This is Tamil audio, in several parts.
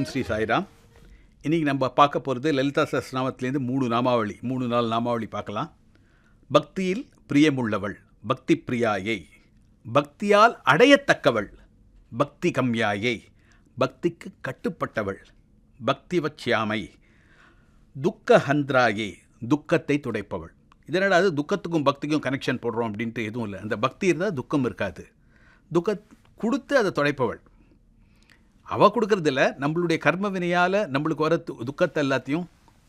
ஓம் ஸ்ரீ சாய்ராம். இன்றைக்கி நம்ம பார்க்க போகிறது லலிதா சஸ்நாமத்திலேருந்து மூணு நாமாவளி மூணு நாள் நாமாவளி பார்க்கலாம். பக்தியில் பிரியமுள்ளவள் பக்தி பிரியாயை பக்தியால் அடையத்தக்கவள் பக்தி கம்யாயை பக்திக்கு கட்டுப்பட்டவள் பக்தி வச்சியாமை துக்க ஹந்திராயே துக்கத்தை துடைப்பவள். இதனடா அது? துக்கத்துக்கும் பக்திக்கும் கனெக்ஷன் போடுறோம் அப்படின்ட்டு எதுவும் இல்லை. அந்த பக்தி இருந்தால் துக்கம் இருக்காது. துக்க கொடுத்து அதை துடைப்பவள். அவள் கொடுக்கறதில்ல நம்மளுடைய கர்ம வினையால் நம்மளுக்கு வர து- துக்கத்தை எல்லாத்தையும்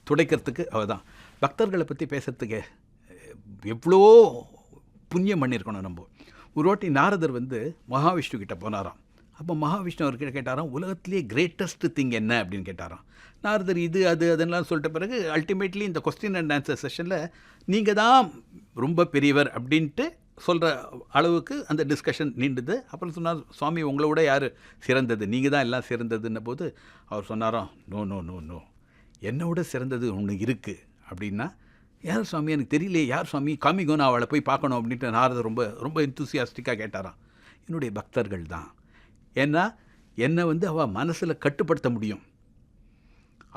துடைக்கிறதுக்கு அவள் தான். பக்தர்களை பற்றி பேசுகிறதுக்கு எவ்வளோ புண்ணியம் பண்ணியிருக்கணும் நம்ம. ஒரு வாட்டி நாரதர் வந்து மகாவிஷ்ணு கிட்ட போனாராம். அப்போ மகாவிஷ்ணு அவர்கிட்ட கேட்டாராம் உலகத்திலேயே கிரேட்டஸ்ட் திங் என்ன? அப்படின்னு கேட்டாராம். நாரதர் இது அது அதெல்லாம் சொல்லிட்ட பிறகு அல்டிமேட்லி இந்த கொஸ்டின் அண்ட் ஆன்சர் செஷனில் நீங்கள் தான் ரொம்ப பெரியவர் அப்படின்ட்டு சொல்கிற அளவுக்கு அந்த டிஸ்கஷன் நீண்டுது. அப்புறம் சொன்னார் சுவாமி உங்களை விட யார் சிறந்தது? நீங்கள் தான் எல்லாம் சிறந்ததுன்ன போது அவர் சொன்னாராம் நோ நோ நோ நோ. என்னை விட சிறந்தது ஒன்று இருக்குது அப்படின்னா யார் சுவாமி? எனக்கு தெரியலையே யார் சுவாமி? காமிகோ நான் அவளை போய் பார்க்கணும். அப்படின்ட்டு நாரதர் ரொம்ப ரொம்ப இன்த்துசியாஸ்டிக்காக கேட்டாராம். என்னுடைய பக்தர்கள் தான். ஏன்னா என்னை வந்து அவள் மனசில் கட்டுப்படுத்த முடியும்.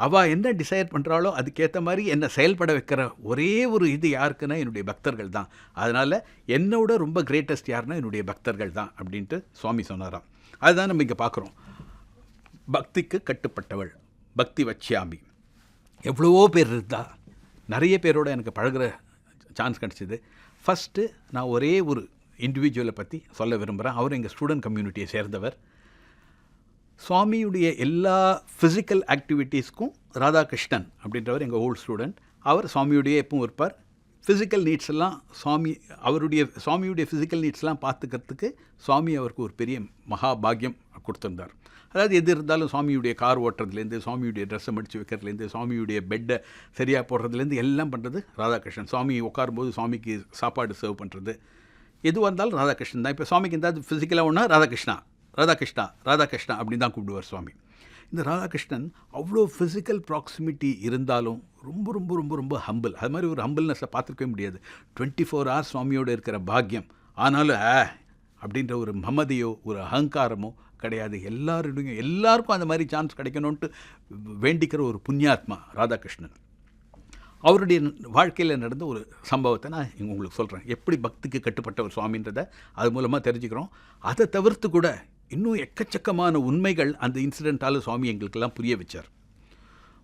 அவள் என்ன டிசைட் பண்ணுறாளோ அதுக்கேற்ற மாதிரி என்னை செயல்பட வைக்கிற ஒரே ஒரு இது யாருக்குன்னா என்னுடைய பக்தர்கள் தான். அதனால் என்னோட ரொம்ப கிரேட்டஸ்ட் யாருன்னா என்னுடைய பக்தர்கள் தான் அப்படின்ட்டு சுவாமி சொன்னாராம். அதுதான் நம்ம இங்கே பார்க்குறோம் பக்திக்கு கட்டுப்பட்டவள் பக்தி வச்சியாமி. எவ்வளவோ பேர் இருந்தா நிறைய பேரோட எனக்கு பழகுற சான்ஸ் கிடச்சிது. ஃபஸ்ட்டு நான் ஒரே ஒரு இண்டிவிஜுவலை பற்றி சொல்ல விரும்புகிறேன் அவர் எங்கள் ஸ்டூடெண்ட் கம்யூனிட்டியை சேர்ந்தவர். சுவாமியுடைய எல்லா ஃபிசிக்கல் ஆக்டிவிட்டீஸ்க்கும் ராதாகிருஷ்ணன் அப்படின்றவர் எங்கள் ஓல்டு ஸ்டூடெண்ட் அவர் சுவாமியுடைய எப்பவும் இருப்பார். ஃபிசிக்கல் நீட்ஸ் எல்லாம் சுவாமி அவருடைய சுவாமியுடைய ஃபிசிக்கல் நீட்ஸ்லாம் பார்த்துக்கிறதுக்கு சுவாமி அவருக்கு ஒரு பெரிய மகாபாகியம் கொடுத்துருந்தார். அதாவது எது இருந்தாலும் சுவாமியுடைய கார் ஓட்டுறதுலேருந்து சுவாமியுடைய ட்ரெஸ்ஸை மடித்து வைக்கிறதுலேருந்து சுவாமியுடைய பெட்டை சரியாக போடுறதுலேருந்து எல்லாம் பண்ணுறது ராதாகிருஷ்ணன். சுவாமி உட்காரும்போது சுவாமிக்கு சாப்பாடு சர்வ் பண்ணுறது எதுவாக இருந்தாலும் ராதாகிருஷ்ணன் தான். இப்போ சுவாமிக்கு ஏதாவது ஃபிசிக்கலாக ஒன்றா ராதாகிருஷ்ணா. ராதாகிருஷ்ணா ராதாகிருஷ்ணா அப்படின்னு தான் கூப்பிடுவார் சுவாமி. இந்த ராதாகிருஷ்ணன் அவ்வளோ ஃபிசிக்கல் ப்ராக்சிமிட்டி இருந்தாலும் ரொம்ப ரொம்ப ரொம்ப ரொம்ப ஹம்பிள் அது மாதிரி ஒரு ஹம்பிள்னஸை பார்த்துருக்கவே முடியாது. டுவெண்ட்டி ஃபோர் ஹவர்ஸ் சுவாமியோடு இருக்கிற பாக்கியம். ஆனாலும் ஆ அப்படின்ற ஒரு மமதையோ ஒரு அகங்காரமோ கிடையாது. எல்லாருடையும் எல்லாருக்கும் அந்த மாதிரி சான்ஸ் கிடைக்கணுன்ட்டு வேண்டிக்கிற ஒரு புண்ணியாத்மா ராதாகிருஷ்ணன். அவருடைய வாழ்க்கையில் நடந்த ஒரு சம்பவத்தை நான் உங்களுக்கு சொல்கிறேன் எப்படி பக்திக்கு கட்டுப்பட்ட ஒரு சுவாமின்றதை அது மூலமாக தெரிஞ்சுக்கிறோம். அதை தவிர்த்து கூட இன்னும் எக்கச்சக்கமான உண்மைகள் அந்த இன்சிடெண்ட்டால் சுவாமி எங்களுக்கெல்லாம் புரிய வச்சார்.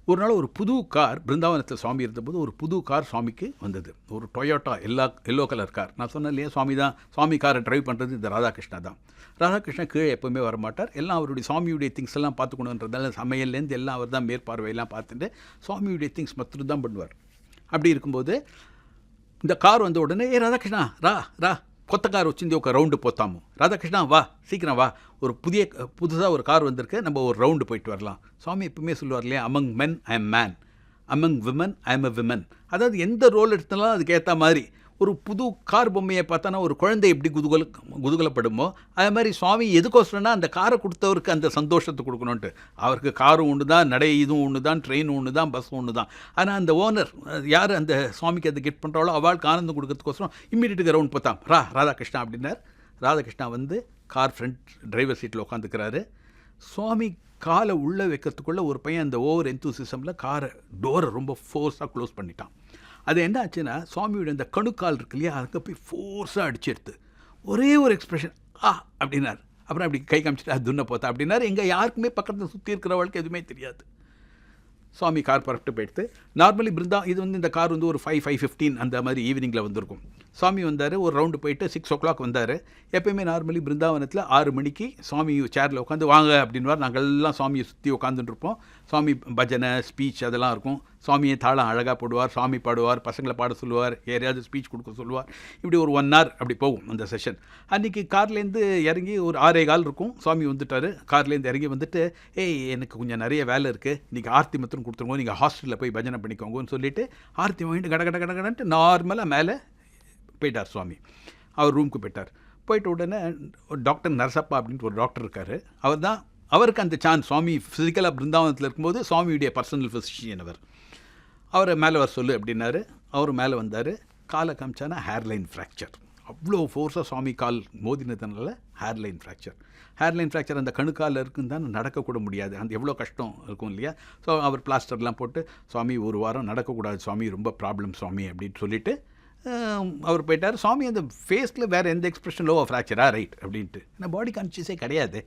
ஒரு நாள் ஒரு புது கார் பிருந்தாவனத்தில் சுவாமி இருந்தபோது ஒரு புது கார் சுவாமிக்கு வந்தது. ஒரு டொயோட்டா எல்லா எல்லோ கலர் கார். நான் சொன்னேன் இல்லையா சுவாமி தான் சுவாமி காரை டிரைவ் பண்ணுறது இந்த ராதாகிருஷ்ணா தான். ராதாகிருஷ்ணா கீழே எப்போவுமே வரமாட்டார். எல்லாம் அவருடைய சுவாமியுடைய திங்ஸ் எல்லாம் பார்த்துக்கணுன்றதால சமையல்லேருந்து எல்லாம் அவர் தான் மேற்பார்வையெல்லாம் பார்த்துட்டு சுவாமியுடைய திங்ஸ் மட்டும் தான் பண்ணுவார். அப்படி இருக்கும்போது இந்த கார் வந்த உடனே ஏ ராதாகிருஷ்ணா ரா ரா కొత్త కారు వచ్చింది ఒక రౌండ్ పోతాము రాధాకృష్ణ వா சீக்கிரம் வா ஒரு புதிய புதுசாக ஒரு கார் வந்திருக்கு நம்ம ஒரு ரவுண்டு போயிட்டு வரலாம் சுவாமி எப்பவுமே சொல்லுவார் இல்லையா among men I am man among women I am a woman அதாவது எந்த ரோல் எடுத்தாலும் அதுக்கு ஏற்ற மாதிரி ஒரு புது கார் பொம்மையை பார்த்தோன்னா ஒரு குழந்தை எப்படி குதுகல குதுகலப்படுமோ அதே மாதிரி சுவாமி எதுக்கோசரம்னா அந்த காரை கொடுத்தவருக்கு அந்த சந்தோஷத்தை கொடுக்கணுன்ட்டு அவருக்கு காரும் ஒன்று தான் நடை இதுவும் ஒன்று தான் ட்ரெயின் ஒன்று தான் பஸ் ஒன்று தான் ஆனால் அந்த ஓனர் யார் அந்த சுவாமிக்கு அதை கிஃப்ட் பண்ணுறாளோ அவளுக்கு ஆனந்தம் கொடுக்கறதுக்கோசரம் இம்மீடியட்டுக்கு ரவுண்ட் பார்த்தான். ரா ராதாகிருஷ்ணா அப்படின்னார். ராதாகிருஷ்ணா வந்து கார் ஃப்ரண்ட் டிரைவர் சீட்டில் உட்காந்துக்கிறாரு சுவாமி காலை உள்ளே வைக்கிறதுக்குள்ளே ஒரு பையன் அந்த ஓவர் எந்தூசிசமில் காரை டோரை ரொம்ப ஃபோர்ஸாக க்ளோஸ் பண்ணிட்டான். அது என்ன ஆச்சுன்னா சுவாமியோட இந்த கணுக்கால் இருக்கு இல்லையா அதுக்கு போய் ஃபோர்ஸாக அடிச்சு எடுத்து ஒரே ஒரு எக்ஸ்பிரஷன் ஆ அப்படின்னார். அப்புறம் அப்படி கை காமிச்சிட்டு அது துண்ண போத்தா அப்படின்னாரு. எங்கே யாருக்குமே பக்கத்தில் சுற்றி இருக்கிறவளுக்கு எதுவுமே தெரியாது. சுவாமி கார் பரப்பிட்டு போயிடுத்து நார்மலி பிருந்தா இது வந்து இந்த கார் வந்து ஒரு ஃபைவ் ஃபைவ் ஃபிஃப்டீன் அந்த மாதிரி ஈவினிங்கில் வந்திருக்கும். சுவாமி வந்தார் ஒரு ரவுண்டு போயிட்டு சிக்ஸ் ஓ கிளாக் வந்தார் எப்பயுமே நார்மலி பிருந்தாவனத்தில் ஆறு மணிக்கு சுவாமி சேரில் உட்காந்து வாங்க அப்படின்வார் நாங்கள் எல்லாம் சுவாமியை சுற்றி உட்காந்துட்டுருப்போம் சுவாமி பஜனை ஸ்பீச் அதெல்லாம் இருக்கும் சுவாமியை தாளம் அழகாக போடுவார் சுவாமி பாடுவார் பசங்களை பாட சொல்லுவார் யாரையாவது ஸ்பீச் கொடுக்க சொல்லுவார் இப்படி ஒரு ஒன் ஹவர் அப்படி போகும் அந்த செஷன் அன்றைக்கி கார்லேருந்து இறங்கி ஒரு ஆறே கால் இருக்கும் சுவாமி வந்துட்டார் கார்லேருந்து இறங்கி வந்துட்டு ஏய் எனக்கு கொஞ்சம் நிறைய வேலை இருக்குது இன்றைக்கி ஆர்த்தி மத்திரம் கொடுத்துருங்க நீங்கள் ஹாஸ்டலில் போய் பஜனை பண்ணிக்கோங்கன்னு சொல்லிவிட்டு ஆர்த்தி வாங்கிட்டு கட கட கட கடன்ட்டு நார்மலாக மேலே போயிட்டார் சுவாமி. அவர் ரூமுக்கு போயிட்டார். போயிட்ட உடனே டாக்டர் நரசப்பா அப்படின்ட்டு ஒரு டாக்டர் இருக்கார். அவர் தான் அவருக்கு அந்த சான்ஸ் சுவாமி ஃபிசிக்கலாக பிருந்தாவனத்தில் இருக்கும்போது சுவாமியுடைய பர்சனல் ஃபிசிஷியன் அவர். அவரை மேலே வர சொல்லு அப்படின்னாரு. அவர் மேலே வந்தார். காலை காமிச்சானா ஹேர்லைன் ஃப்ராக்சர் அவ்வளோ ஃபோர்ஸாக சுவாமி கால் மோதினதுனால ஹேர்லைன் ஃப்ராக்சர் ஹேர்லைன் ஃப்ராக்சர் அந்த கணுக்கால் இருக்குன்னு தான் நடக்கக்கூட முடியாது. அந்த எவ்வளோ கஷ்டம் இருக்கும் இல்லையா? ஸோ அவர் பிளாஸ்டர்லாம் போட்டு சுவாமி ஒரு வாரம் நடக்கக்கூடாது சுவாமி ரொம்ப ப்ராப்ளம் சுவாமி அப்படின்னு சொல்லிவிட்டு அவர் போயிட்டார். சுவாமி அந்த ஃபேஸில் வேறு எந்த எக்ஸ்பிரஷன் லோவாக ஃப்ராக்சரா ரைட் அப்படின்ட்டு. ஏன்னா பாடி கான்ஷியஸே கிடையாது.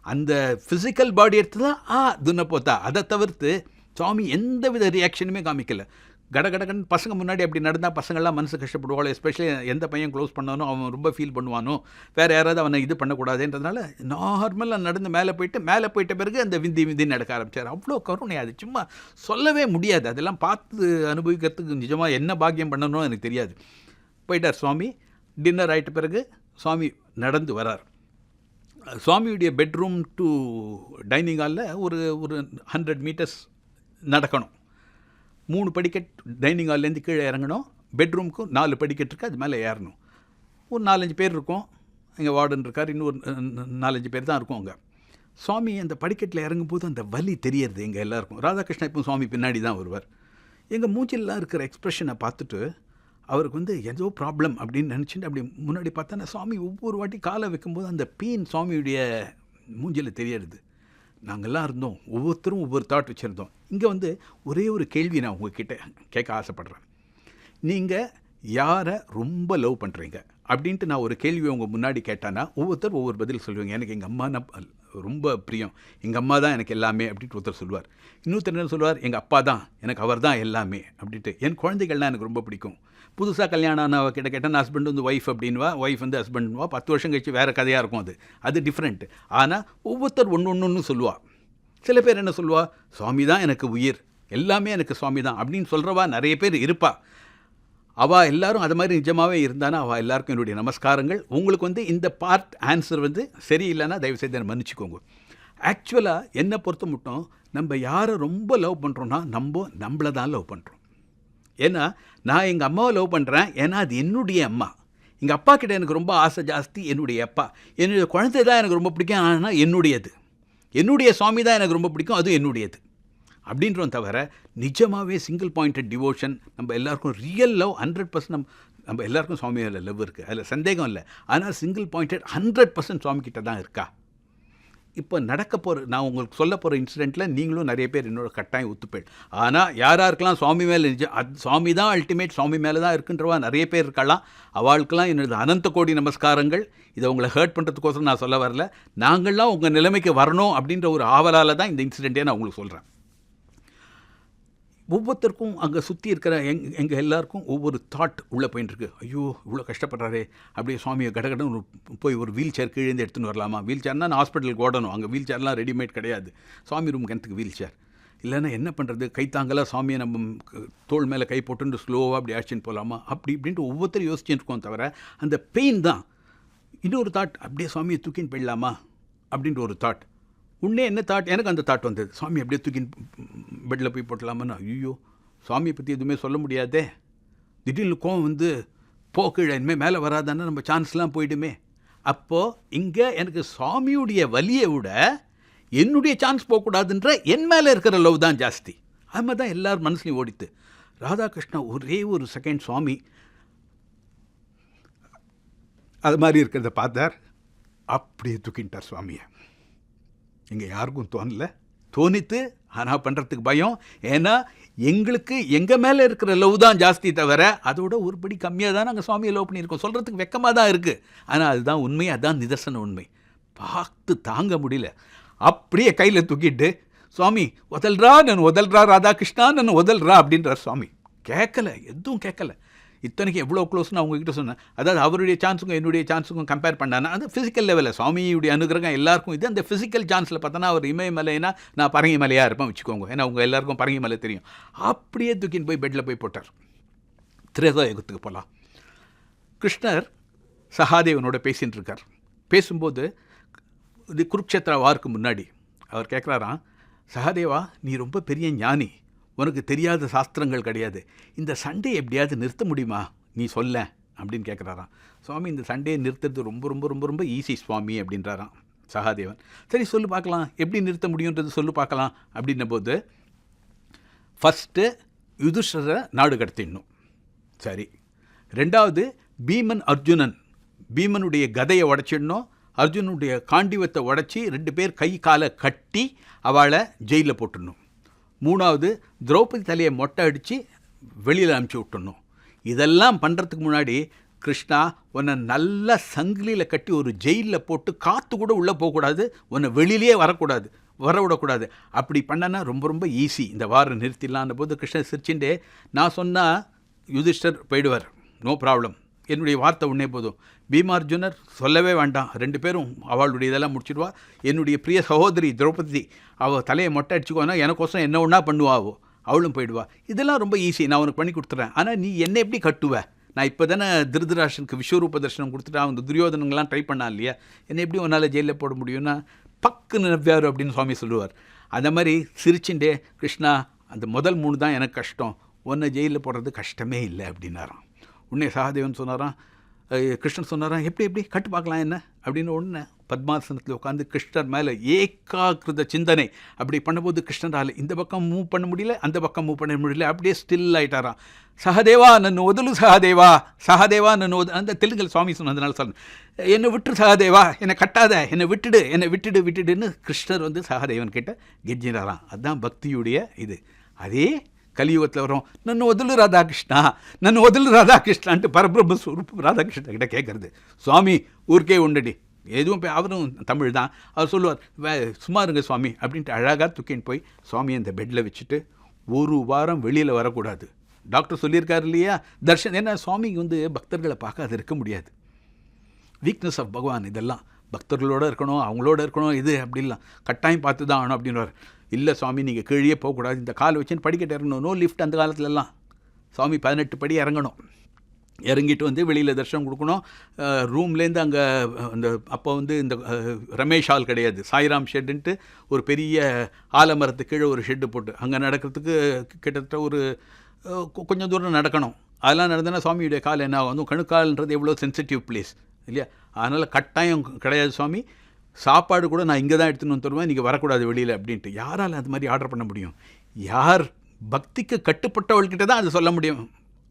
அந்த ஃபிசிக்கல் பாடி எடுத்து தான் ஆ துன்ன போத்தா. அதை தவிர்த்து சுவாமி எந்த வித ரியாக்ஷனுமே காமிக்கல. கடகடகன் பசங்க முன்னாடி அப்படி நடந்தால் பசங்கள்லாம் மனசு கஷ்டப்படுவாள் எஸ்பெஷலி எந்த பையன் க்ளோஸ் பண்ணானோ அவன் ரொம்ப ஃபீல் பண்ணுவானோ வேறு யாராவது அவனை இது பண்ணக்கூடாதுன்றதுனால நார்மலாக நடந்து மேலே போயிட்டு மேலே போயிட்ட பிறகு அந்த விந்தி விந்தி நடக்க ஆரம்பிச்சார். அவ்வளோ கருணை அது சும்மா சொல்லவே முடியாது. அதெல்லாம் பார்த்து அனுபவிக்கிறதுக்கு நிஜமாக என்ன பாக்கியம் பண்ணணும் எனக்கு தெரியாது. போயிட்டார் சுவாமி. டின்னர் ஆயிட்ட பிறகு சுவாமி நடந்து வரார். சுவாமியுடைய பெட்ரூம் டு டைனிங் ஹாலில் ஒரு ஒரு ஹண்ட்ரட் மீட்டர்ஸ் நடக்கணும். மூணு படிக்கட் டைனிங் ஹால்லேருந்து கீழே இறங்கணும். பெட்ரூமுக்கு நாலு படிக்கட் இருக்குது அது மேலே ஏறணும். ஒரு நாலஞ்சு பேர் இருக்கும். இங்கே வார்டன் இருக்கார் இன்னொரு நாலஞ்சு பேர் தான் இருக்கும் அங்கே. சுவாமி அந்த படிக்கட்டில் இறங்கும்போது அந்த வலி தெரியறது எங்கள் எல்லாருக்கும். ராதாகிருஷ்ணன் இப்போ சுவாமி பின்னாடி தான் வருவார். எங்கள் மூச்சிலெலாம் இருக்கிற எக்ஸ்ப்ரெஷனை பார்த்துட்டு அவருக்கு வந்து ஏதோ ப்ராப்ளம் அப்படின்னு நினச்சிட்டு அப்படி முன்னாடி பார்த்தா சுவாமி ஒவ்வொரு வாட்டி காலை வைக்கும்போது அந்த பீன் சுவாமியுடைய மூஞ்சில் தெரியறது. நாங்கள்லாம் இருந்தோம். ஒவ்வொருத்தரும் ஒவ்வொரு தாட் வச்சுருந்தோம். இங்கே வந்து ஒரே ஒரு கேள்வி நான் உங்ககிட்ட கேட்க ஆசைப்பட்றேன். நீங்கள் யாரை ரொம்ப லவ் பண்ணுறீங்க அப்படின்ட்டு நான் ஒரு கேள்வி உங்கள் முன்னாடி கேட்டானா ஒவ்வொருத்தர் ஒவ்வொரு பதில் சொல்லுவீங்க. எனக்கு எங்கள் அம்மா நான் ரொம்ப பிரியம். எங்கள் அம்மா தான் எனக்கு எல்லாமே அப்படின்ட்டு ஒருத்தர் சொல்லுவார். இன்னொருத்தர் என்ன சொல்லுவார்? எங்கள் அப்பா தான் எனக்கு அவர் தான் எல்லாமே அப்படின்ட்டு. என் குழந்தைகள்லாம் எனக்கு ரொம்ப பிடிக்கும். புதுசாக கல்யாணம் ஆனவ கிட்ட கேட்டால் ஹஸ்பண்ட் வந்து ஒய்ஃப் அப்படின்வா ஒய்ஃப் வந்து ஹஸ்பண்ட்வா பத்து வருஷம் கழிச்சு வேறு கதையாக இருக்கும் அது. அது டிஃப்ரெண்ட் ஆனால் ஒவ்வொருத்தர் ஒன்று ஒன்று சொல்லுவா. சில பேர் என்ன சொல்லுவா? சுவாமி தான் எனக்கு உயிர். எல்லாமே எனக்கு சுவாமி தான். அப்படின்னு சொல்கிறவா நிறைய பேர் இருப்பா. அவள் எல்லாரும் அது மாதிரி நிஜமாகவே இருந்தானா? அவள் எல்லாருக்கும் என்னுடைய நமஸ்காரங்கள். உங்களுக்கு வந்து இந்த பார்ட் ஆன்சர் வந்து சரியில்லைன்னா தயவுசெய்து என்னை மன்னிச்சுக்கோங்க. ஆக்சுவலாக என்னை பொறுத்த மட்டும் நம்ம யாரை ரொம்ப லவ் பண்ணுறோன்னா நம்ம நம்மளை தான் லவ் பண்ணுறோம் ஏன்னா நான் எங்கள் அம்மாவை லவ் பண்ணுறேன் ஏன்னா அது என்னுடைய அம்மா. எங்கள் அப்பா கிட்ட எனக்கு ரொம்ப ஆசை ஜாஸ்தி என்னுடைய அப்பா. என்னுடைய குழந்தை தான் எனக்கு ரொம்ப பிடிக்கும். ஆனால் என்னுடையது. என்னுடைய சுவாமி தான் எனக்கு ரொம்ப பிடிக்கும். அது என்னுடையது. அப்படின்றோம் தவிர நிஜமாகவே சிங்கிள் பாயிண்டட் டிவோஷன் நம்ம எல்லாருக்கும் ரியல் லவ் ஹண்ட்ரட் பர்சன்ட் நம்ம நம்ம எல்லாருக்கும் சுவாமியோட லவ் இருக்குது அதில் சந்தேகம் இல்லை. ஆனால் single pointed hundred percent Swami கிட்ட தான் இருக்கா? இப்போ நடக்க போகிற நான் உங்களுக்கு சொல்ல போகிற இன்சிடெண்ட்டில் நீங்களும் நிறைய பேர் என்னோட கட்டாயம் ஒத்துப்பேன் ஆனால் யார் யாருக்கெல்லாம் சுவாமி மேலே நிஜம் அது சுவாமி தான் அல்டிமேட் சுவாமி மேலே தான் இருக்குன்றவா நிறைய பேர் இருக்கலாம். அவளுக்கெல்லாம் என்னோட அனந்த கோடி நமஸ்காரங்கள். இதை உங்களை ஹர்ட் பண்ணுறதுக்கோசரம் நான் சொல்ல வரல. நாங்கள்லாம் உங்கள் நிலைமைக்கு வரணும் அப்படின்ற ஒரு ஆவலால் தான் இந்த இன்சிடெண்ட்டே நான் உங்களுக்கு சொல்கிறேன் ஒவ்வொருத்தருக்கும் அங்கே சுற்றி இருக்கிற எங் எங்கள் எல்லாருக்கும் ஒவ்வொரு தாட் உள்ளே போயிட்டுருக்கு ஐயோ இவ்வளோ கஷ்டப்படுறாரே அப்படியே சுவாமியை கடகடன்னு போய் ஒரு வீல் சேர் கீழேந்து எடுத்துன்னு வரலாமா? வீல் சேர்னா நான் ஹாஸ்பிட்டலுக்கு ஓடணும். அங்கே வீல் சேர்லாம் ரெடிமேட் கிடையாது. சுவாமி ரூம் கிணத்துக்கு வீல் சேர் இல்லைன்னா என்ன பண்ணுறது கைத்தாங்கலாக சுவாமியை நம்ம தோல் மேலே கை போட்டுன்னு ஸ்லோவாக அப்படி ஆக்ஷன் போகலாமா அப்படி இப்படின்ட்டு ஒவ்வொருத்தரும் யோசிச்சுட்டு இருக்கோம் தவிர அந்த பெயின் தான். இன்னொரு தாட் அப்படியே சுவாமியை தூக்கின்னு போயிடலாமா? அப்படின்ற ஒரு தாட் உன்னே என்ன தாட் எனக்கு அந்த தாட் வந்தது. சாமி அப்படியே தூக்கி பெட்டில் போய் போட்டலாமான்னு? ஐயோ சுவாமியை பற்றி எதுவுமே சொல்ல முடியாதே. திடீர்னு கோவம் வந்து போ இனிமேல் மேலே வராதானே நம்ம சான்ஸ்லாம் போயிடுமே. அப்போது இங்கே எனக்கு சுவாமியுடைய வலியை விட என்னுடைய சான்ஸ் போகக்கூடாதுன்ற என் மேலே இருக்கிற லவ் தான் ஜாஸ்தி. அது மாதிரி தான் எல்லார் மனசுலையும் ஓடித்து. ராதாகிருஷ்ணா ஒரே ஒரு செகண்ட் சுவாமி அது மாதிரி இருக்கிறத பார்த்தார். அப்படியே தூக்கிட்டார் சுவாமியை இங்கே யாருக்கும் தோணல. தோணித்து ஆனால் பண்ணுறதுக்கு பயம். ஏன்னா எங்களுக்கு எங்கள் மேலே இருக்கிற லவ் தான் ஜாஸ்தி தவிர அதோட ஒரு படி கம்மியாக தான் நாங்கள் சுவாமியை லவ் பண்ணியிருக்கோம். சொல்கிறதுக்கு வெக்கமாக தான் இருக்குது ஆனால் அதுதான் உண்மை அதுதான் நிதர்சன உண்மை. பார்த்து தாங்க முடியல. அப்படியே கையில் தூக்கிட்டு சுவாமி உதல்றா நான் உதல்றா ராதாகிருஷ்ணா நான் உதல்றா அப்படின்றார் சுவாமி. கேட்கல எதுவும் கேட்கல இத்தனைக்கு எவ்வளோ க்ளோஸ்னு அவங்கக்கிட்ட சொன்னேன். அதாவது அவருடைய சான்ஸுக்கும் என்னுடைய சான்ஸுக்கும் கம்பேர் பண்ணானா அது ஃபிசிக்கல் லெவலில் சுவாமியுடைய அனுகிரகம் எல்லாருக்கும் இது. அந்த ஃபிசிக்கல் சான்ஸில் பார்த்தோன்னா அவர் இமயமலைனா நான் பரங்கி மலையாக இருப்பேன் வச்சுக்கோங்க. ஏன்னா உங்கள் எல்லாருக்கும் பரங்கி மலை தெரியும். அப்படியே தூக்கின்னு போய் பெட்டில் போய் போட்டார். திரேதா யுகத்துக்கு போகலாம் கிருஷ்ணர் சகாதேவனோட பேசின்னு இருக்கார். பேசும்போது இது குருக்ஷேத்ரா வாருக்கு முன்னாடி அவர் கேட்குறாராம் சகாதேவா நீ ரொம்ப பெரிய ஞானி. உனக்கு தெரியாத சாஸ்திரங்கள் கிடையாது. இந்த சண்டே எப்படியாவது நிறுத்த முடியுமா? நீ சொல்ல அப்படின்னு கேட்குறாராம் சுவாமி இந்த சண்டையை நிறுத்துறது ரொம்ப ரொம்ப ரொம்ப ரொம்ப ஈஸி சுவாமி அப்படின்றாராம் சகாதேவன். சரி சொல்லு பார்க்கலாம். எப்படி நிறுத்த முடியுன்றது சொல்லு பார்க்கலாம் அப்படின்ன போது ஃபஸ்ட்டு யுதிஷ்டரை நாடு கடத்திடணும். சரி. ரெண்டாவது பீமன் அர்ஜுனன். பீமனுடைய கதையை உடச்சிடணும். அர்ஜுனுடைய காண்டிவத்தை உடச்சி ரெண்டு பேர் கை காலை கட்டி அவளை ஜெயிலில் போட்டுடணும். மூணாவது திரௌபதி தலையை மொட்டை அடித்து வெளியில் அனுப்பிச்சி விட்டுணும் இதெல்லாம் பண்ணுறதுக்கு முன்னாடி கிருஷ்ணா உன்னை நல்லா சங்கிலியில் கட்டி ஒரு ஜெயிலில் போட்டு காற்று கூட உள்ளே போகக்கூடாது உன்னை வெளியிலேயே வரக்கூடாது வர விடக்கூடாது. அப்படி பண்ணனா ரொம்ப ரொம்ப ஈஸி இந்த வாரம் நிறுத்திடலான்னு போது கிருஷ்ணன் சிரிச்சுட்டே நான் சொன்னால் யுதிஷ்டர் போயிடுவார். நோ ப்ராப்ளம் என்னுடைய வார்த்தை உன்னே போதும். பீமார்ஜுனர் சொல்லவே வேண்டாம். ரெண்டு பேரும் அவளுடைய இதெல்லாம் முடிச்சிடுவா. என்னுடைய பிரிய சகோதரி திரௌபதி அவள் தலையை மொட்டை அடிச்சுக்கோனா எனக்கோசம் என்ன ஒன்றா பண்ணுவாவோ? அவளும் போயிடுவா. இதெல்லாம் ரொம்ப ஈஸி நான் உனக்கு பண்ணி கொடுத்துட்றேன் ஆனால் நீ என்ன எப்படி கட்டுவ? நான் இப்போ தானே திருதராஷனுக்கு விஸ்வரூப தர்ஷனம் கொடுத்துட்டு அவன் துரியோதனங்கள்லாம் ட்ரை பண்ணான் இல்லையா? என்ன எப்படி உன்னால் ஜெயிலில் போட முடியும்னா பக்குன்னு நவ்யாரு அப்படின்னு சுவாமி சொல்லுவார். அந்த மாதிரி சிரிச்சுண்டே கிருஷ்ணா அந்த முதல் மூணு தான் எனக்கு கஷ்டம். உன்னை ஜெயிலில் போடுறது கஷ்டமே இல்லை அப்படின்னாராம். உடனே சகாதேவன் சொன்னாராம். கிருஷ்ணன் சொன்னாராம் எப்படி எப்படி? கட்டு பார்க்கலாம் என்ன? அப்படின்னு ஒன்று பத்மாசனத்தில் உட்காந்து கிருஷ்ணர் மேலே ஏகாகிருத சிந்தனை. அப்படி பண்ணும்போது கிருஷ்ணரால் இந்த பக்கம் மூவ் பண்ண முடியல அந்த பக்கம் மூவ் பண்ண முடியல. அப்படியே ஸ்டில் ஆயிட்டாராம். சகதேவா நன்னு ஒதுலு சகாதேவா? சகாதேவா நன்னு ஒது அந்த தெலுங்கில் சுவாமி சொன்னதுனால சொன்னேன் என்னை விட்டுரு சகாதேவா என்னை கட்டாத என்னை விட்டுடு என்னை விட்டுடு விட்டுடுன்னு கிருஷ்ணர் வந்து சகாதேவன் கிட்ட கெஞ்சினாராம். அதுதான் பக்தியுடைய இது. அதே கலியுகத்தில் வரும் நன்னு ஒதுலு ராதாகிருஷ்ணா நன்னு ஒதுலு ராதாகிருஷ்ணான்ட்டு பரபிரம்ம ஸ்வரூபம் ராதாகிருஷ்ணா கிட்ட கேட்குறது சுவாமி ஊருக்கே உண்டடி. எதுவும் போய் அவரும் தமிழ் தான். அவர் சொல்லுவார் வே சும்மா இருங்க சுவாமி அப்படின்ட்டு அழகாக தூக்கின்னு போய் சுவாமி அந்த பெட்டில் வச்சுட்டு ஒரு வாரம் வெளியில் வரக்கூடாது. டாக்டர் சொல்லியிருக்காரு இல்லையா? தர்ஷன் ஏன்னா சுவாமிக்கு வந்து பக்தர்களை பார்க்காத இருக்க முடியாது. வீக்னஸ் ஆஃப் பகவான் இதெல்லாம். பக்தர்களோடு இருக்கணும் அவங்களோட இருக்கணும் இது அப்படிலாம் கட்டாயம் பார்த்து தான் ஆகணும் அப்படின்னுவார். இல்லை சுவாமி நீங்கள் கீழே போகக்கூடாது. இந்த கால் வச்சுன்னு படிக்கட்டு இறங்கணும் நோ லிஃப்ட் அந்த காலத்துலலாம். சுவாமி பதினெட்டு படி இறங்கணும். இறங்கிட்டு வந்து வெளியில் தர்ஷனம் கொடுக்கணும். ரூம்லேருந்து அங்கே அந்த அப்போ வந்து இந்த ரமேஷ் ஹால் கிடையாது. சாய்ராம் ஷெட்டுன்ட்டு ஒரு பெரிய ஆலமரத்து கீழே ஒரு ஷெட்டு போட்டு அங்கே நடக்கிறதுக்கு கிட்டத்தட்ட ஒரு கொஞ்சம் தூரம் நடக்கணும். அதெல்லாம் நடந்தனா சுவாமியுடைய கால் என்ன ஆகும்? கணுக்கால்ன்றது எவ்வளோ சென்சிட்டிவ் பிளேஸ் இல்லையா? அதனால் கட்டாயம் கிடையாது சுவாமி. சாப்பாடு கூட நான் இங்கே தான் எடுத்துன்னு வந்து தருவேன் நீங்கள் வரக்கூடாது வெளியில் அப்படின்ட்டு. யாரால் அது மாதிரி ஆர்டர் பண்ண முடியும்? யார்? பக்திக்கு கட்டுப்பட்டவள்கிட்ட தான் அது சொல்ல முடியும்.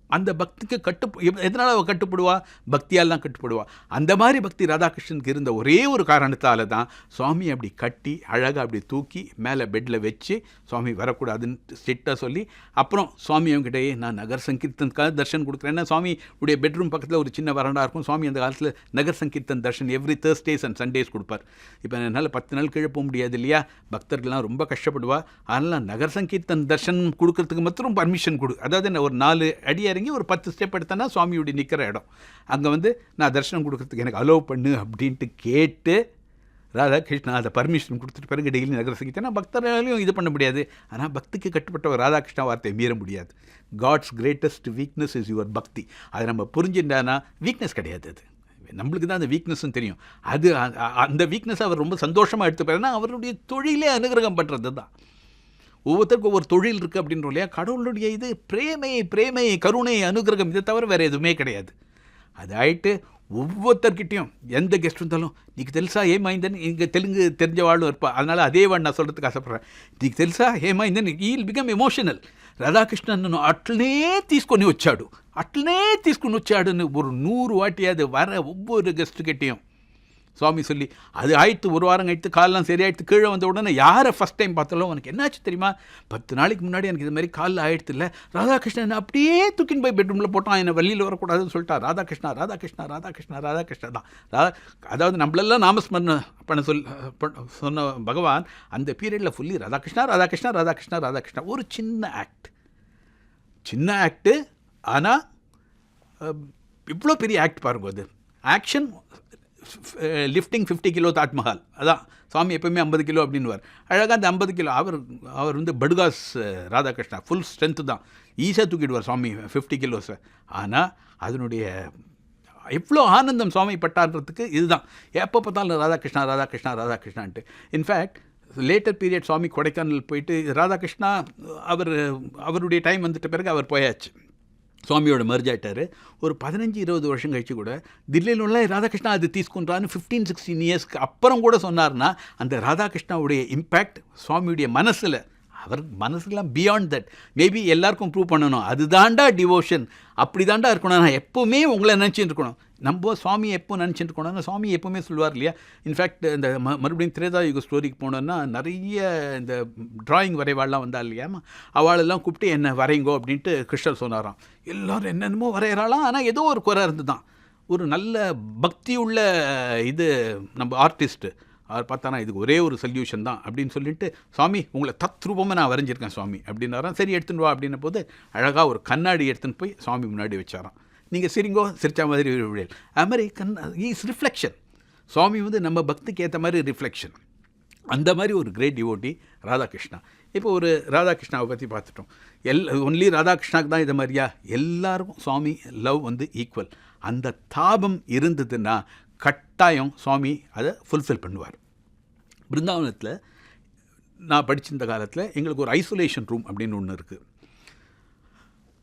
அந்த பக்திக்கு கட்டு எதனால் அவள் கட்டுப்படுவா? பக்தியால் தான் கட்டுப்படுவா. அந்த மாதிரி பக்தி ராதாகிருஷ்ணனுக்கு இருந்த ஒரே ஒரு காரணத்தால் தான் சுவாமி அப்படி கட்டி அழகாக அப்படி தூக்கி மேலே பெட்டில் வச்சு சுவாமி வரக்கூடாதுன்னு ஸ்ட்ரிக்டாக சொல்லி அப்புறம் சுவாமி அவங்ககிட்டயே நான் நகர் சங்கீர்த்தனுக்காக தர்ஷன் கொடுக்குறேன். சுவாமி உடைய பெட்ரூம் பக்கத்தில் ஒரு சின்ன வரண்டா இருக்கும். சுவாமி அந்த காலத்தில் Nagar Sankirtan darshan every Thursdays and Sundays கொடுப்பார். இப்போ என்னால் பத்து நாள் கீழே போக முடியாது இல்லையா? பக்தர்கள்லாம் ரொம்ப கஷ்டப்படுவா. அதனால் நகர் சங்கீர்த்தன் தர்ஷன் கொடுக்கறதுக்கு மாத்திரம் பர்மிஷன் கொடு. அதாவது என்ன ஒரு நாலு அடியை இறங்கி ஒரு பத்து ஸ்டெப் எடுத்தேன்னா சுவாமியுடைய நிற்கிற இடம். அங்கே வந்து நான் தரிசனம் கொடுக்குறதுக்கு எனக்கு அலோவ் பண்ணு அப்படின்ட்டு கேட்டு ராதா கிருஷ்ணா அதை பர்மிஷன் கொடுத்துட்டு பிறகு டெய்லி நகர சங்கீதனா பக்தர்களையும் இது பண்ண முடியாது. ஆனால் பக்திக்கு கட்டுப்பட்ட ராதாகிருஷ்ணா வார்த்தையை மீற முடியாது. God's greatest weakness is your bhakti. அதை நம்ம புரிஞ்சுட்டானா வீக்னஸ் கிடையாது அது. நம்மளுக்கு தான் அந்த வீக்னஸ்னு தெரியும். அது அந்த வீக்னஸ் அவர் ரொம்ப சந்தோஷமாக எடுத்துப்பாருன்னா அவருடைய தொழிலே அனுகிரகம் பண்ணுறது தான் ஒவ்வொருத்தருக்கும் ஒவ்வொரு தொழில் இருக்குது அப்படின்றோம் இல்லையா? கடவுளுடைய இது பிரேமை பிரேமை கருணை அனுகிரகம் இதை தவிர வேறு எதுவுமே கிடையாது. அது ஆகிட்டு ஒவ்வொருத்தர்கிட்டையும் எந்த கெஸ்ட் இருந்தாலும் நீக்கு தெலுசா ஏமாய்ந்தன் இங்கே தெலுங்கு தெரிஞ்ச வாழும் இருப்பாள் அதனால் அதே வாழ் நான் சொல்கிறதுக்கு ஆசைப்பட்றேன். நீக்கு தெலுசா ஏமாய்ந்தன் ஈல் బికమ్ ఎమోషనల్ రాధాకృష్ణను అట్లనే తీసుకొని வச்சாடு. అట్లనే తీసుకుని వచ్చాడు ఒక నూరు వాటి అది వర ఒవ్వొరు గెస్ట్ గిట్టేయం சுவாமி சொல்லி அது ஆயிடுத்து ஒரு வாரம் கழித்து காலெலாம் சரியாயிடுத்து கீழே வந்த உடனே யாரை ஃபஸ்ட் டைம் பார்த்தாலும் உனக்கு என்னாச்சு தெரியுமா? பத்து நாளைக்கு முன்னாடி எனக்கு இது மாதிரி காலில் ஆயிடுத்து இல்லை. ராதாகிருஷ்ணன் அப்படியே தூக்கின் போய் பெட்ரூமில் போட்டான். என்னை வெளியில் வரக்கூடாதுன்னு சொல்லிட்டா ராதாகிருஷ்ணா ராதாகிருஷ்ணா ராதாகிருஷ்ணா ராதாகிருஷ்ணா தான். ராதா அதாவது நம்மளெல்லாம் நாமஸ்மரண பண்ண சொல் சொன்ன பகவான் அந்த பீரியடில் ஃபுல்லி ராதாகிருஷ்ணா ராதாகிருஷ்ணா ராதாகிருஷ்ணா ராதாகிருஷ்ணா. ஒரு சின்ன ஆக்ட் சின்ன ஆக்டு ஆனால் இவ்வளோ பெரிய ஆக்ட் பாருங்க அது. Action lifting fifty kilo Taj Mahal அதான் சுவாமி எப்பவுமே ஐம்பது கிலோ அப்படின்னுவார். அழகாக அந்த ஐம்பது கிலோ அவர் அவர் வந்து படுகாஸ் eh, ராதாகிருஷ்ணா ஃபுல் ஸ்ட்ரென்த்து தான். ஈஸியாக தூக்கிடுவார் சுவாமி ஃபிஃப்டி கிலோஸை ஆனால் அதனுடைய எவ்வளோ ஆனந்தம் சுவாமி பட்டான்றதுக்கு இதுதான். எப்போ பார்த்தாலும் Radhakrishna Radhakrishna ராதாகிருஷ்ணான்ட்டு. In fact later period Swami Kodaikanal போயிட்டு ராதாகிருஷ்ணா அவர் அவருடைய டைம் வந்துட்ட பிறகு அவர் போயாச்சு. சுவாமியோட மர்ஜ் ஆயிட்டாரு. ஒரு பதினஞ்சு இருபது வருஷம் கழிச்சு கூட தில்லியில் உள்ள ராதாகிருஷ்ணா அது தீஸ்கொண்டான்னு ஃபிஃப்டீன் சிக்ஸ்டீன் இயர்ஸ்க்கு அப்புறம் கூட சொன்னார்னா அந்த ராதாகிருஷ்ணாவுடைய இம்பேக்ட் சுவாமியுடைய மனசில் அவர் மனசுலாம் பியாண்ட் தட் மேபி எல்லாருக்கும் ப்ரூவ் பண்ணணும். அதுதான்டா டிவோஷன் அப்படி தாண்டா இருக்கணும். நான் எப்போவுமே உங்களை நினச்சிட்டு இருக்கணும். நம்ம சுவாமி எப்போ நினச்சிட்டு இருக்கணும்னா சுவாமி எப்போவுமே சொல்லுவார் இல்லையா? இன்ஃபேக்ட் இந்த ம மறுபடியும் திரேதா யுக ஸ்டோரிக்கு போனோன்னா நிறைய இந்த டிராயிங் வரைவாள்லாம் வந்தால் இல்லையாமா அவளெல்லாம் கூப்பிட்டு என்னை வரைங்கோ? அப்படின்ட்டு கிருஷ்ணர் சொன்னாராம். எல்லோரும் என்னென்னமோ வரைகிறாளாம் ஆனால் ஏதோ ஒரு குறை இருந்து தான் ஒரு நல்ல பக்தி உள்ள இது நம்ம ஆர்டிஸ்ட்டு அவர் பார்த்தானா இதுக்கு ஒரே ஒரு சொல்யூஷன் தான் அப்படின்னு சொல்லிட்டு சுவாமி உங்களை தத்ரூபமாக நான் வரைஞ்சிருக்கேன் சுவாமி. அப்படின்னாராம் சரி எடுத்துன்னு வா அப்படின்ன போது அழகாக ஒரு கண்ணாடி எடுத்துன்னு போய் சுவாமி முன்னாடி வச்சாராம். நீங்கள் சரிங்கோ சிரிச்சா மாதிரி விழியல் அது மாதிரி கண் இஸ் ரிஃப்ளெக்ஷன் சுவாமி வந்து நம்ம பக்திக்கு ஏற்ற மாதிரி ரிஃப்ளெக்ஷன் அந்த மாதிரி ஒரு கிரேட் டிவோட்டி ராதாகிருஷ்ணா. இப்போ ஒரு ராதாகிருஷ்ணாவை பற்றி பார்த்துட்டோம். எல் ஒன்லி ராதாகிருஷ்ணாவுக்கு தான் இது மாதிரியா? எல்லாருக்கும் சுவாமி லவ் வந்து ஈக்குவல் அந்த தாபம் இருந்ததுன்னா கட்டாயம் சுவாமி அதை ஃபுல்ஃபில் பண்ணுவார். பிருந்தாவனத்தில் நான் படிச்சிருந்த காலத்தில் எங்களுக்கு ஒரு ஐசோலேஷன் ரூம் அப்படின்னு ஒன்று இருக்குது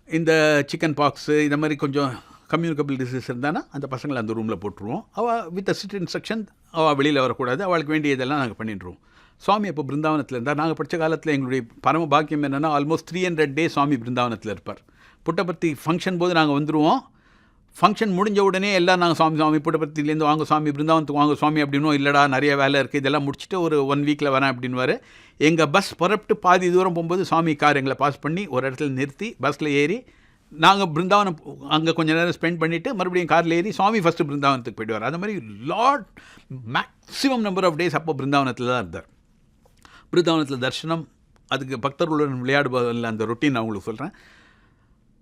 இந்த சிக்கன் பாக்ஸு இந்த மாதிரி கொஞ்சம் கம்யூனிகபிள் டிசீஸ் இருந்தானா அந்த பசங்களை அந்த ரூமில் போட்டுருவோம். அவள் வித் அசிட் இன்ஸ்ட்ரக்ஷன் அவள் வெளியில் வரக்கூடாது அவளுக்கு வேண்டியதெல்லாம் நாங்கள் பண்ணிட்டுருவோம் சுவாமி அப்போ பிருந்தாவனத்தில் இருந்தால் நாங்கள் படித்த காலத்தில் எங்களுடைய பரம பாக்கியம் என்னென்னா almost three hundred day Swami பிருந்தாவனத்தில் இருப்பார். புட்டபர்த்தி ஃபங்க்ஷன் போது நாங்கள் வந்துடுவோம் ஃபங்க்ஷன் முடிஞ்ச உடனே எல்லாம் நாங்கள் சாமி சாமி புட்டபத்திலேருந்து வாங்க சாமி பிருந்தாவனத்துக்கு வாங்க சுவாமி அப்படின்னும் இல்லைடா நிறைய வேலை இருக்குது இதெல்லாம் முடிச்சுட்டு ஒரு ஒன் வீக்கில் வரேன் அப்படின்வாரு எங்கள் பஸ் புறப்பட்டு பாதி தூரம் போகும்போது சாமி கார் எங்களை பாஸ் பண்ணி ஒரு இடத்துல நிறுத்தி பஸ்ஸில் ஏறி நாங்கள் பிருந்தாவனம் அங்கே கொஞ்சம் நேரம் ஸ்பெண்ட் பண்ணிவிட்டு மறுபடியும் காரில் ஏறி சுவாமி ஃபஸ்ட்டு பிருந்தாவனத்துக்கு போயிடுவார். அந்த மாதிரி lot maximum number of days அப்போ பிருந்தாவனத்தில் தான் இருந்தார். பிருந்தாவனத்தில் தர்ஷனம் அதுக்கு பக்தர்களுடன் விளையாடுவதில் அந்த ரொட்டீன் நான் உங்களுக்கு சொல்கிறேன்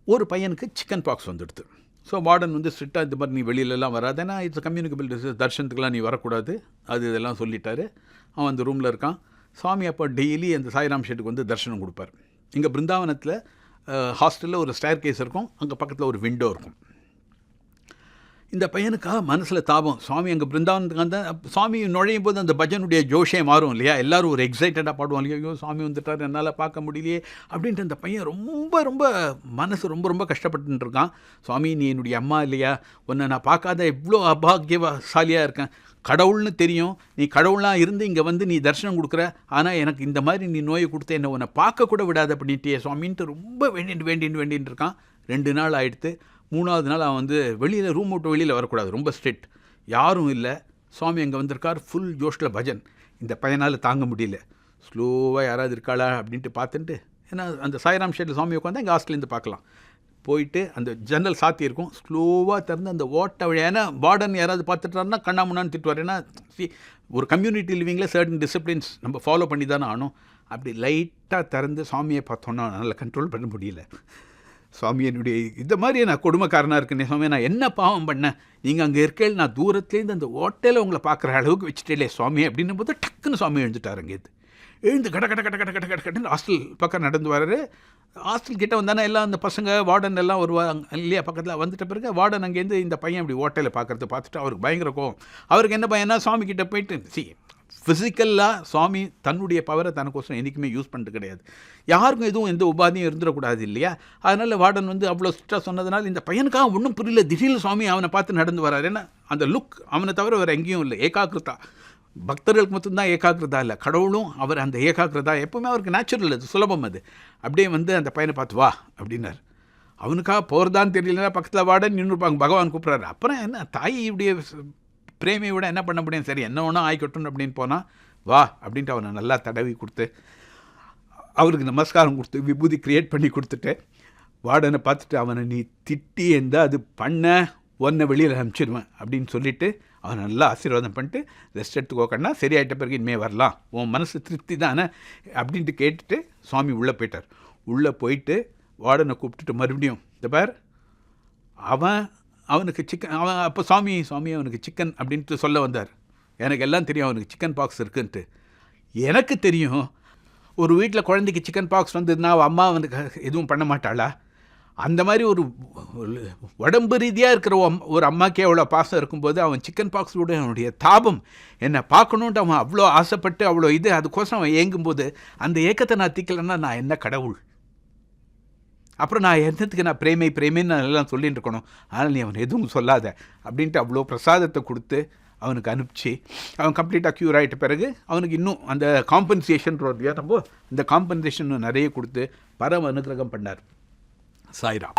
ஒரு பையனுக்கு சிக்கன் பாக்ஸ் வந்துடுது. ஸோ வார்டன் வந்து ஸ்ட்ரிக்டாக இந்த மாதிரி நீ வெளியிலலாம் வராது. ஏன்னா இட்ஸ் கம்யூனிகபிள் டிசீஸ் தர்ஷனத்துக்குலாம் நீ வரக்கூடாது. அது இதெல்லாம் சொல்லிட்டாரு. அவன் அந்த ரூமில் இருக்கான். சுவாமி அப்போ டெய்லி அந்த சாய்ராம் ஷெட்டுக்கு வந்து தர்ஷனம் கொடுப்பார். இங்கே பிருந்தாவனத்தில் ஹாஸ்டலில் ஒரு ஸ்டேர் கேஸ் இருக்கும். அங்கே பக்கத்தில் ஒரு விண்டோ இருக்கும். இந்த பையனுக்காக மனசில் தாபம். சுவாமி அங்கே பிருந்தாவனத்துக்கு அந்த சுவாமி நுழையும் போது அந்த பஜனுடைய ஜோஷே மாறும் இல்லையா? எல்லோரும் ஒரு எக்ஸைட்டடாக பாடுவோம் இல்லையா ஐயோ சுவாமி வந்துட்டார் என்னால் பார்க்க முடியலையே அப்படின்ட்டு அந்த பையன் ரொம்ப ரொம்ப மனசு ரொம்ப ரொம்ப கஷ்டப்பட்டு இருக்கான். சுவாமி நீ என்னுடைய அம்மா இல்லையா? உன்னை நான் பார்க்காத எவ்வளோ அபாகியசாலியாக இருக்கேன். கடவுள்னு தெரியும். நீ கடவுளாக இருந்து இங்கே வந்து நீ தரிசனம் கொடுக்குற. ஆனால் எனக்கு இந்த மாதிரி நீ நோயை கொடுத்து என்னை உன்னை பார்க்க கூட விடாத பண்ணிட்டியே சுவாமின்ட்டு ரொம்ப வேண்டிட்டு வேண்டின்னு வேண்டின்னு இருக்கான். ரெண்டு நாள் ஆயிடுத்து. மூணாவது நாள் அவன் வந்து வெளியில் ரூம் விட்டு வெளியில் வரக்கூடாது. ரொம்ப ஸ்ட்ரிக்ட் யாரும் இல்லை. சுவாமி அங்கே வந்திருக்கார். ஃபுல் ஜோஷில் பஜன். இந்த பையனால் தாங்க முடியல. ஸ்லோவாக யாராவது இருக்காளா அப்படின்ட்டு பார்த்துட்டு ஏன்னா அந்த சாய்ராம் ஷேட்டில் சுவாமி உட்காந்து எங்கள் ஹாஸ்டலேருந்து பார்க்கலாம். போயிட்டு அந்த ஜன்னல் சாத்தி இருக்கும். ஸ்லோவாக திறந்து அந்த ஓட்டை வழியான வார்டன் யாராவது பார்த்துட்டாருன்னா கண்ணாமுன்னான்னு திட்டுவார். ஏன்னா ஒரு கம்யூனிட்டி லிவிங்கில் சர்டன் டிசிப்ளின்ஸ் நம்ம ஃபாலோ பண்ணி தானே ஆனோம் அப்படி லைட்டாக திறந்து சாமியை பார்த்தோன்னா நல்லா கண்ட்ரோல் பண்ண முடியல. சுவாமி என்னுடைய இந்த மாதிரி நான் கொடுமைக்காரனாக இருக்கேனே சுவாமி நான் என்ன பாவம் பண்ணேன்? நீங்கள் அங்கே இருக்கையில் நான் தூரத்துலேருந்து அந்த ஓட்டையில் உங்களை பார்க்குற அளவுக்கு வச்சுட்டே சுவாமி அப்படின்னும் போது டக்குன்னு சுவாமி எழுந்துட்டார் அங்கேருந்து எழுந்து கட கட கட கட கட கட கடன்னு ஹாஸ்டல் பக்கம் நடந்து வர்றாரு ஹாஸ்டல் கிட்டே வந்தானே எல்லாம் அந்த பசங்க வார்டன் எல்லாம் வருவாங்க இல்லையா பக்கத்தில் வந்துட்ட பிறகு வார்டன் அங்கேருந்து இந்த பையன் அப்படி ஓட்டையில் பார்க்குறது பார்த்துட்டு அவருக்கு பயங்கர கோவம். அவருக்கு என்ன பையனா சுவாமி கிட்டே போயிட்டு சி ஃபிசிக்கலாக சுவாமி தன்னுடைய பவரை தனக்கோசரம் என்றைக்குமே யூஸ் பண்ணிட்டு கிடையாது. யாருக்கும் எதுவும் எந்த உபாதியும் இருந்துடக்கூடாது இல்லையா? அதனால் வார்டன் வந்து அவ்வளோ ஸ்ட்ரிக்டாக சொன்னதுனால இந்த பையனுக்காக ஒன்றும் புரியல. திடீர்னு சுவாமி அவனை பார்த்து நடந்து வராரு. ஏன்னா அந்த லுக் அவனை தவிர வேறு எங்கேயும் இல்லை. ஏகாகிருத்தா. பக்தர்களுக்கு மட்டும்தான் ஏகாகிரதா இல்லை. கடவுளும் அவர் அந்த ஏகாகிரதா எப்போவுமே அவருக்கு நேச்சுரல் அது சுலபம் அது. அப்படியே வந்து அந்த பையனை பார்த்து வா அப்படின்னார். அவனுக்காக போகிறதான்னு தெரியலன்னா பக்கத்தில் வாடன்னு நின்றுப்பாங்க பகவான் கூப்பிட்றாரு. அப்புறம் என்ன தாய் இப்படியே பிரேமியை விட என்ன பண்ண முடியும்? சரி என்ன ஒன்றும் ஆகிக்கட்டும் அப்படின்னு போனால் வா அப்படின்ட்டு அவனை நல்லா தடவி கொடுத்து அவருக்கு நமஸ்காரம் கொடுத்து விபூதி க்ரியேட் பண்ணி கொடுத்துட்டு வார்டனை பார்த்துட்டு அவனை நீ திட்டி இருந்தால் அது பண்ண ஒன்றை வெளியில் அனுப்பிச்சிடுவேன் அப்படின்னு சொல்லிவிட்டு அவனை நல்லா ஆசீர்வாதம் பண்ணிட்டு ரெஸ்ட் எடுத்துக்கோக்கண்ணா சரியாயிட்ட பிறகு இனிமேல் வரலாம். உன் மனசு திருப்தி தானே அப்படின்ட்டு கேட்டுட்டு சுவாமி உள்ளே போயிட்டார். உள்ளே போயிட்டு வார்டனை கூப்பிட்டுட்டு மறுபடியும் இந்த பார் அவன் அவனுக்கு சிக்கன் அவன் அப்போ சாமி சுவாமி அவனுக்கு சிக்கன் அப்படின்ட்டு சொல்ல வந்தார். எனக்கு எல்லாம் தெரியும் அவனுக்கு சிக்கன் பாக்ஸ் இருக்குன்ட்டு. எனக்கு தெரியும் ஒரு வீட்டில் குழந்தைக்கு சிக்கன் பாக்ஸ் வந்ததுன்னா அவள் அம்மா அவனுக்கு எதுவும் பண்ண மாட்டாளா? அந்த மாதிரி ஒரு உடம்பு ரீதியாக இருக்கிற ஒரு அம்மாக்கே அவ்வளோ பாசம் இருக்கும்போது அவன் சிக்கன் பாக்ஸோட அவனுடைய தாபம் என்னை பார்க்கணுன்ட்டு அவன் அவ்வளோ ஆசைப்பட்டு அவ்வளோ இது அதுக்கோசம் அவன் ஏங்கும்போது அந்த ஏக்கத்தை நான் தீக்கலைன்னா நான் என்ன கடவுள்? அப்புறம் நான் என்னத்துக்கு நான் பிரேமை பிரேமைன்னு நான் எல்லாம் சொல்லிட்டு இருக்கணும். ஆனால் நீ அவன் எதுவும் சொல்லாத. அப்படின்ட்டு அவ்வளோ பிரசாதத்தை கொடுத்து அவனுக்கு அனுப்பிச்சு அவன் கம்ப்ளீட்டாக க்யூர் ஆகிட்ட பிறகு அவனுக்கு இன்னும் அந்த காம்பன்சேஷன் இல்லையா நம்ம இந்த காம்பன்சேஷன் நிறைய கொடுத்து பரம அனுகிரகம் பண்ணார். சாய்ராம்.